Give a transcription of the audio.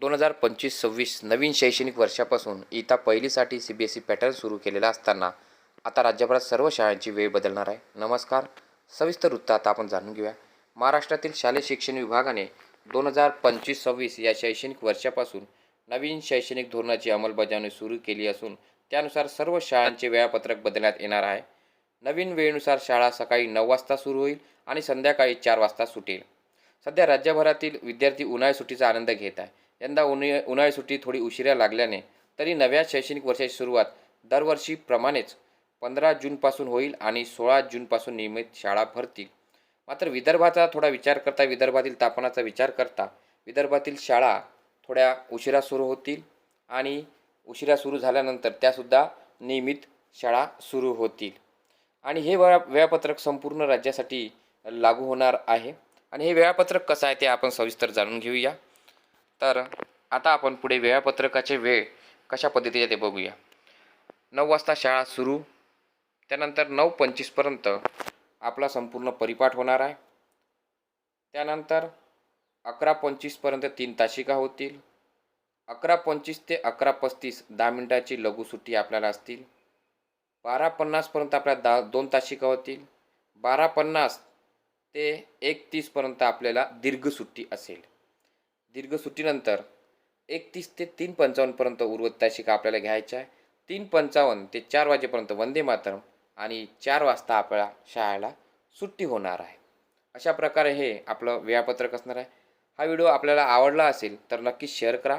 दोन हजार पंचवीस सव्वीस नवीन शैक्षणिक वर्षापासून इयत्ता पहिलीसाठी C B S E pattern सुरू केलेला असताना आता राज्यभरात सर्व शाळांची वेळ बदलणार आहे. नमस्कार. सविस्तर वृत्त आता आपण जाणून घेऊया. महाराष्ट्रातील शालेय शिक्षण विभागाने दोन हजार पंचवीस सव्वीस या शैक्षणिक वर्षापासून नवीन शैक्षणिक धोरणाची अंमलबजावणी सुरू केली असून त्यानुसार सर्व शाळांचे वेळापत्रक बदलण्यात येणार आहे. नवीन वेळेनुसार शाळा सकाळी नऊ वाजता सुरू होईल आणि संध्याकाळी चार वाजता सुटेल. सध्या राज्यभरातील विद्यार्थी उन्हाळी सुट्टीचा आनंद घेत आहे यंदा उन्हाळी उन्हाळी सुट्टी थोडी उशिरा लागल्याने तरी नव्या शैक्षणिक वर्षाची सुरुवात दरवर्षीप्रमाणेच पंधरा जूनपासून होईल आणि सोळा जूनपासून नियमित शाळा भरतील. मात्र विदर्भाचा थोडा विचार करता विदर्भातील तापमानाचा विचार करता विदर्भातील शाळा थोड्या उशिरा सुरू होतील आणि उशिरा सुरू झाल्यानंतर त्यासुद्धा नियमित शाळा सुरू होतील. आणि हे वेळा वेळापत्रक संपूर्ण राज्यासाठी लागू होणार आहे. आणि हे वेळापत्रक कसं आहे ते आपण सविस्तर जाणून घेऊया. तर आता आपण पुढे वेळापत्रकाचे वेळ कशा पद्धतीचे ते बघूया. नऊ वाजता शाळा सुरू. त्यानंतर नऊ पंचवीसपर्यंत आपला संपूर्ण परिपाठ होणार आहे. त्यानंतर अकरा पंचवीसपर्यंत तीन तासिका होतील. अकरा पंचवीस ते अकरा पस्तीस दहा मिनटाची लघु सुट्टी आपल्याला असतील. बारा पन्नासपर्यंत आपल्या दा दोन तासिका होतील. बारा पन्नास ते एक तीसपर्यंत आपल्याला दीर्घ सुट्टी असेल. दीर्घ सुट्टीनंतर एकतीस ते तीन पंचावन्नपर्यंत उर्वरित तासिका आपल्याला घ्यायच्या आहे? तीन पंचावन्न ते चार वाजेपर्यंत वंदे मातरम आणि चार वाजता आपल्या शाळेला सुट्टी होणार आहे. अशा प्रकारे हे आपलं वेळापत्रक असणार आहे. हा व्हिडिओ आपल्याला आवडला असेल तर नक्की शेअर करा.